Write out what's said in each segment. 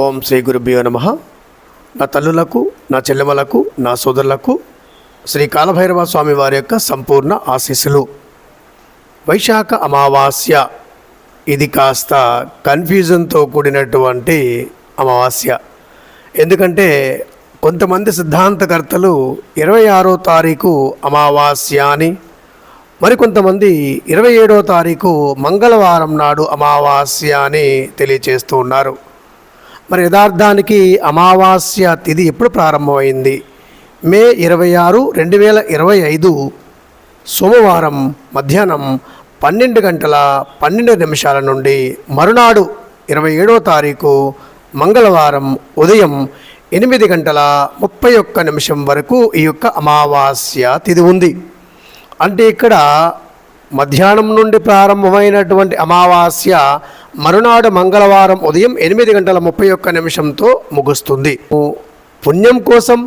ఓం శ్రీ గురుభ్యో నమ. నా తల్లులకు నా చెల్లెమలకు నా సోదరులకు శ్రీ కాలభైరవ స్వామి వారి యొక్క సంపూర్ణ ఆశీస్సులు. వైశాఖ అమావాస్య ఇది కాస్త కన్ఫ్యూజన్తో కూడినటువంటి అమావాస్య. ఎందుకంటే కొంతమంది సిద్ధాంతకర్తలు ఇరవై ఆరో తారీఖు అమావాస్య అని మరికొంతమంది ఇరవై ఏడో తారీఖు మంగళవారం నాడు అమావాస్య అని తెలియచేస్తూ ఉన్నారు. మరి యథార్థానికి అమావాస్య తిథి ఎప్పుడు ప్రారంభమైంది? మే ఇరవై ఆరు రెండు వేల ఇరవై ఐదు సోమవారం మధ్యాహ్నం పన్నెండు గంటల పన్నెండు నిమిషాల నుండి మరునాడు ఇరవై ఏడో తారీఖు మంగళవారం ఉదయం ఎనిమిది గంటల ముప్పై ఒక్క నిమిషం వరకు ఈ యొక్క అమావాస్య తిథి ఉంది. అంటే ఇక్కడ మధ్యాహ్నం నుండి ప్రారంభమైనటువంటి అమావాస్య మరునాడు మంగళవారం ఉదయం ఎనిమిది గంటల ముప్పై ఒక్క నిమిషంతో ముగుస్తుంది. పుణ్యం కోసం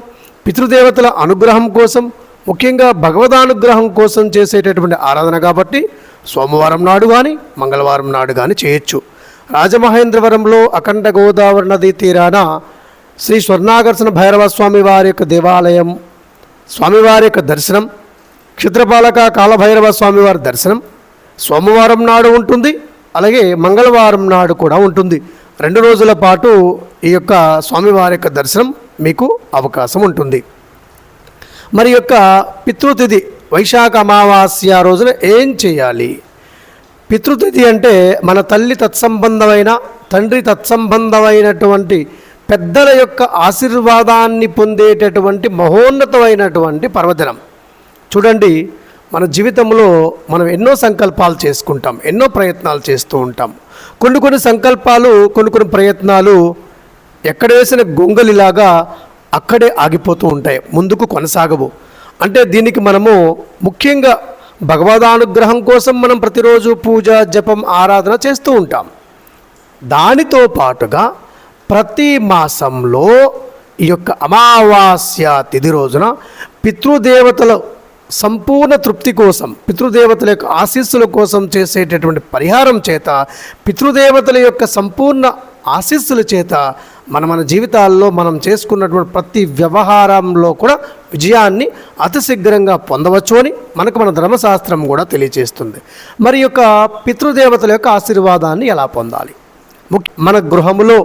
పితృదేవతల అనుగ్రహం కోసం ముఖ్యంగా భగవదానుగ్రహం కోసం చేసేటటువంటి ఆరాధన కాబట్టి సోమవారం నాడు కానీ మంగళవారం నాడు కానీ చేయొచ్చు. రాజమహేంద్రవరంలో అఖండ గోదావరి నదీ తీరాన శ్రీ స్వర్ణాకర్షణ భైరవ స్వామి వారి యొక్క దేవాలయం స్వామివారి యొక్క దర్శనం క్షిత్రపాలక కాలభైరవ స్వామివారి దర్శనం. సోమవారం నాడు ఉంటుంది. అలాగే మంగళవారం నాడు కూడా ఉంటుంది. రెండు రోజుల పాటు ఈ యొక్క స్వామివారి యొక్క దర్శనం మీకు అవకాశం ఉంటుంది. మరి యొక్క పితృతిథి వైశాఖ అమావాస్య రోజున ఏం చేయాలి? పితృతిథి అంటే మన తల్లి తత్సంబంధమైన తండ్రి తత్సంబంధమైనటువంటి పెద్దల యొక్క ఆశీర్వాదాన్ని పొందేటటువంటి మహోన్నతమైనటువంటి పర్వదినం. చూడండి మన జీవితంలో మనం ఎన్నో సంకల్పాలు చేసుకుంటాం ఎన్నో ప్రయత్నాలు చేస్తూ ఉంటాం. కొన్ని కొన్ని సంకల్పాలు కొన్ని కొన్ని ప్రయత్నాలు ఎక్కడ వేసిన గొంగలిలాగా అక్కడే ఆగిపోతూ ఉంటాయి ముందుకు కొనసాగవు. అంటే దీనికి మనము ముఖ్యంగా భగవదానుగ్రహం కోసం మనం ప్రతిరోజు పూజ జపం ఆరాధన చేస్తూ ఉంటాం. దానితో పాటుగా ప్రతి మాసంలో ఈ యొక్క అమావాస్య తిథి రోజున పితృదేవతలు సంపూర్ణ తృప్తి కోసం పితృదేవతల యొక్క ఆశీస్సుల కోసం చేసేటటువంటి పరిహారం చేత పితృదేవతల యొక్క సంపూర్ణ ఆశీస్సుల చేత మన మన జీవితాల్లో మనం చేసుకున్నటువంటి ప్రతి వ్యవహారంలో కూడా విజయాన్ని అతి శీఘ్రంగా పొందవచ్చు అని మనకు మన ధర్మశాస్త్రం కూడా తెలియజేస్తుంది మరి యొక్క పితృదేవతల యొక్క ఆశీర్వాదాన్ని ఎలా పొందాలి? ముఖ్య మన గృహములో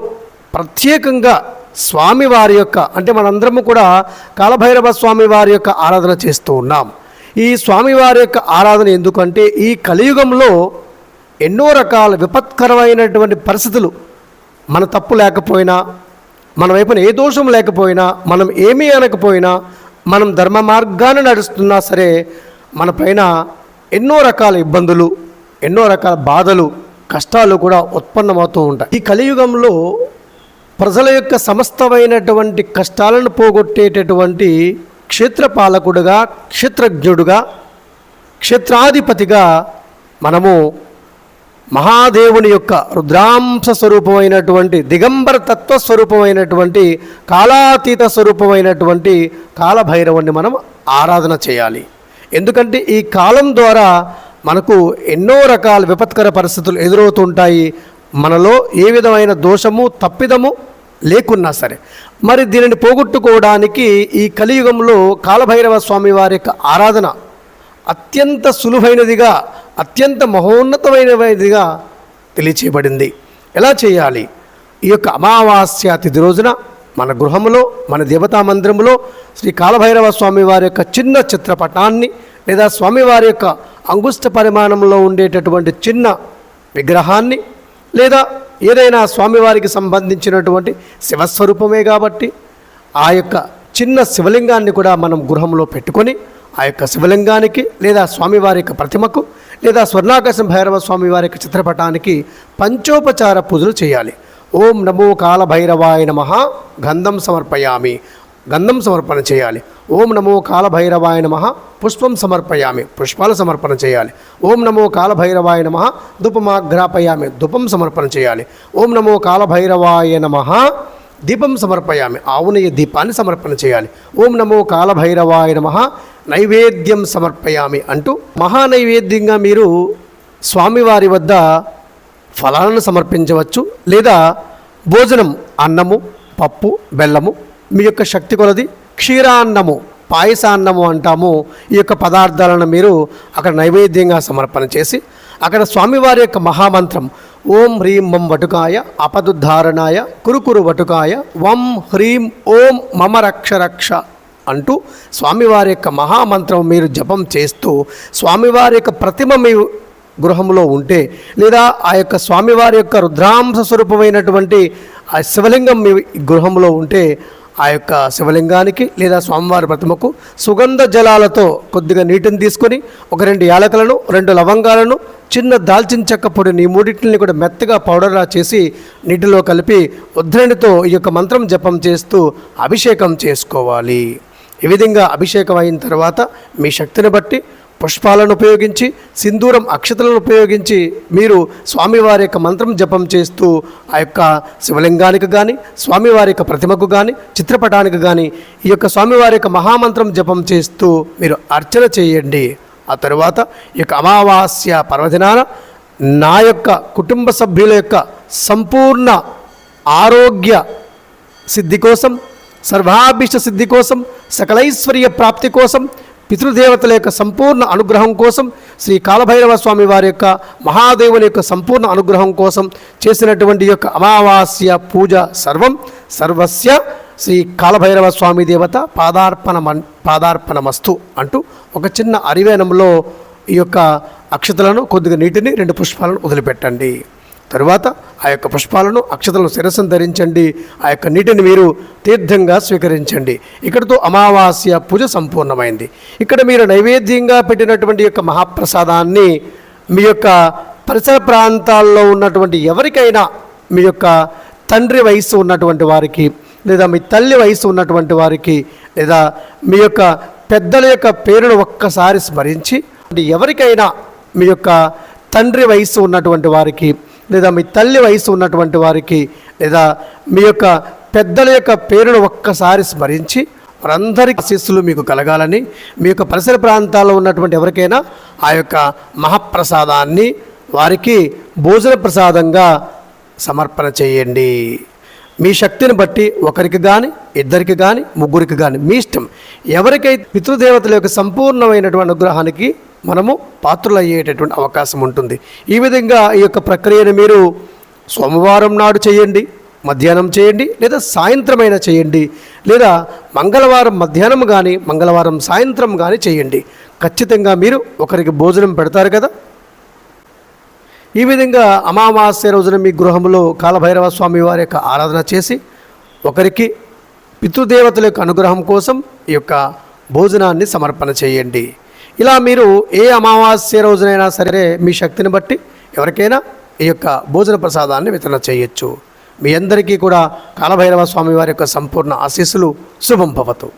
ప్రత్యేకంగా స్వామివారి యొక్క అంటే మనందరము కూడా కాలభైరవ స్వామి వారి యొక్క ఆరాధన చేస్తూ ఉన్నాం. ఈ స్వామివారి యొక్క ఆరాధన ఎందుకంటే ఈ కలియుగంలో ఎన్నో రకాల విపత్కరమైనటువంటి పరిస్థితులు మన తప్పు లేకపోయినా మన వైపున ఏ దోషం లేకపోయినా మనం ఏమీ అనకపోయినా మనం ధర్మ మార్గాన్ని నడుస్తున్నా సరే మన పైన ఎన్నో రకాల ఇబ్బందులు ఎన్నో రకాల బాధలు కష్టాలు కూడా ఉత్పన్నమవుతూ ఉంటాయి. ఈ కలియుగంలో ప్రజల యొక్క సమస్తమైనటువంటి కష్టాలను పోగొట్టేటటువంటి క్షేత్రపాలకుడుగా క్షేత్రజ్ఞుడుగా క్షేత్రాధిపతిగా మనము మహాదేవుని యొక్క రుద్రాంశ స్వరూపమైనటువంటి దిగంబర తత్వ స్వరూపమైనటువంటి కాలాతీత స్వరూపమైనటువంటి కాలభైరవుని మనం ఆరాధన చేయాలి. ఎందుకంటే ఈ కాలం ద్వారా మనకు ఎన్నో రకాల విపత్కర పరిస్థితులు ఎదురవుతుంటాయి మనలో ఏ విధమైన దోషము తప్పిదము లేకున్నా సరే. మరి దీనిని పోగొట్టుకోవడానికి ఈ కలియుగంలో కాలభైరవ స్వామి వారి యొక్క ఆరాధన అత్యంత సులువైనదిగా అత్యంత మహోన్నతమైనదిగా తెలియచేయబడింది. ఎలా చేయాలి? ఈ యొక్క అమావాస్య తిథి రోజున మన గృహములో మన దేవతా మందిరములో శ్రీ కాలభైరవ స్వామి వారి యొక్క చిన్న చిత్రపటాన్ని లేదా స్వామివారి యొక్క అంగుష్ట పరిమాణంలో ఉండేటటువంటి చిన్న విగ్రహాన్ని లేదా ఏదైనా స్వామివారికి సంబంధించినటువంటి శివస్వరూపమే కాబట్టి ఆ యొక్క చిన్న శివలింగాన్ని కూడా మనం గృహంలో పెట్టుకొని ఆ యొక్క శివలింగానికి లేదా స్వామివారి యొక్క ప్రతిమకు లేదా స్వర్ణాకాశం భైరవ స్వామివారి యొక్క చిత్రపటానికి పంచోపచార పూజలు చేయాలి. ఓం నమో కాల భైరవాయ నమ. గంధం సమర్పయామి. గంధం సమర్పణ చేయాలి. ఓం నమో కాలభైరవాయ నమ. పుష్పం సమర్పయామి. పుష్పాలు సమర్పణ చేయాలి. ఓం నమో కాలభైరవాయ నమ. ధూపమాఘ్రాపయామి ధూపం సమర్పణ చేయాలి. ఓం నమో కాలభైరవాయ నమ. దీపం సమర్పయామి. ఆవునయ్య దీపాన్ని సమర్పణ చేయాలి. ఓం నమో కాలభైరవాయ నమ. నైవేద్యం సమర్పయామి అంటూ మహానైవేద్యంగా మీరు స్వామివారి వద్ద ఫలాలను సమర్పించవచ్చు లేదా భోజనం అన్నము పప్పు బెల్లము మీ యొక్క శక్తి కొలది. క్షీరాన్నము పాయసాన్నము అంటాము. ఈ యొక్క పదార్థాలను మీరు అక్కడ నైవేద్యంగా సమర్పణ చేసి అక్కడ స్వామివారి యొక్క మహామంత్రం ఓం హ్రీం మం వటుకాయ అపదుద్ధారణాయ కురుకురు వటుకాయ వం హ్రీం ఓం మమ రక్ష రక్ష అంటూ స్వామివారి యొక్క మహామంత్రం మీరు జపం చేస్తూ స్వామివారి యొక్క ప్రతిమ మీ గృహంలో ఉంటే లేదా ఆ యొక్క స్వామివారి యొక్క రుద్రాంశ స్వరూపమైనటువంటి ఆ శివలింగం మీ గృహంలో ఉంటే ఆ యొక్క శివలింగానికి లేదా స్వామివారి ప్రతిమకు సుగంధ జలాలతో కొద్దిగా నీటిని తీసుకొని ఒక రెండు యాలకలను రెండు లవంగాలను చిన్న దాల్చిన చెక్క పొడిని ఈ మూడింటిని కూడా మెత్తగా పౌడర్లా చేసి నీటిలో కలిపి ఉద్ధరణితో ఈ యొక్క మంత్రం జపం చేస్తూ అభిషేకం చేసుకోవాలి. ఈ విధంగా అభిషేకం అయిన తర్వాత మీ శక్తిని బట్టి పుష్పాలను ఉపయోగించి సింధూరం అక్షతలను ఉపయోగించి మీరు స్వామివారి యొక్క మంత్రం జపం చేస్తూ ఆ యొక్క శివలింగానికి కానీ స్వామివారి యొక్క ప్రతిమకు కానీ చిత్రపటానికి కానీ ఈ యొక్క స్వామివారి యొక్క మహామంత్రం జపం చేస్తూ మీరు అర్చన చేయండి. ఆ తరువాత ఈ యొక్క అమావాస్య పర్వదినాన నా యొక్క కుటుంబ సభ్యుల యొక్క సంపూర్ణ ఆరోగ్య సిద్ధి కోసం సర్వాభిష్ట సిద్ధి కోసం సకలైశ్వర్య ప్రాప్తి కోసం పితృదేవతల యొక్క సంపూర్ణ అనుగ్రహం కోసం శ్రీ కాలభైరవ స్వామి వారి యొక్క మహాదేవుని యొక్క సంపూర్ణ అనుగ్రహం కోసం చేసినటువంటి యొక్క అమావాస్య పూజ సర్వం. సర్వస్య శ్రీ కాలభైరవ స్వామి దేవత పాదార్పణ పాదార్పణ పాదార్పణమస్తు అంటూ ఒక చిన్న అరివేనంలో ఈ యొక్క అక్షతలను కొద్దిగా నీటిని రెండు పుష్పాలను వదిలిపెట్టండి. తరువాత ఆ యొక్క పుష్పాలను అక్షతలను శిరసం ధరించండి. ఆ యొక్క నీటిని మీరు తీర్థంగా స్వీకరించండి. ఇక్కడతో అమావాస్య పూజ సంపూర్ణమైంది. ఇక్కడ మీరు నైవేద్యంగా పెట్టినటువంటి యొక్క మహాప్రసాదాన్ని మీ యొక్క పరిసర ప్రాంతాల్లో ఉన్నటువంటి ఎవరికైనా మీ యొక్క తండ్రి వయసు ఉన్నటువంటి వారికి లేదా మీ తల్లి వయసు ఉన్నటువంటి వారికి లేదా మీ యొక్క పెద్దల యొక్క పేరును ఒక్కసారి స్మరించి ఎవరికైనా మీ యొక్క తండ్రి వయసు ఉన్నటువంటి వారికి లేదా మీ తల్లి వయసు ఉన్నటువంటి వారికి లేదా మీ యొక్క పెద్దల యొక్క పేరును ఒక్కసారి స్మరించి వారందరికీ శిష్యులు మీకు కలగాలని మీ యొక్క పరిసర ప్రాంతాల్లో ఉన్నటువంటి ఎవరికైనా ఆ యొక్క మహాప్రసాదాన్ని వారికి భోజన ప్రసాదంగా సమర్పణ చేయండి. మీ శక్తిని బట్టి ఒకరికి కానీ ఇద్దరికి కానీ ముగ్గురికి కానీ మీ ఇష్టం. ఎవరికైతే పితృదేవతల యొక్క సంపూర్ణమైనటువంటి అనుగ్రహానికి మనము పాత్రులయ్యేటటువంటి అవకాశం ఉంటుంది. ఈ విధంగా ఈ యొక్క ప్రక్రియను మీరు సోమవారం నాడు చేయండి మధ్యాహ్నం చేయండి లేదా సాయంత్రమైనా చేయండి లేదా మంగళవారం మధ్యాహ్నం కానీ మంగళవారం సాయంత్రం కానీ చేయండి. ఖచ్చితంగా మీరు ఒకరికి భోజనం పెడతారు కదా? ఈ విధంగా అమావాస్య రోజున మీ గృహంలో కాలభైరవ స్వామి వారి యొక్క ఆరాధన చేసి ఒకరికి పితృదేవతల యొక్క అనుగ్రహం కోసం ఈ యొక్క భోజనాన్ని సమర్పణ చేయండి. ఇలా మీరు ఏ అమావాస్య రోజునైనా సరే మీ శక్తిని బట్టి ఎవరికైనా ఈ యొక్క భోజన ప్రసాదాన్ని వితరణ చేయొచ్చు. మీ అందరికీ కూడా కాలభైరవ స్వామి వారి యొక్క సంపూర్ణ ఆశీస్సులు శుభం భవతు.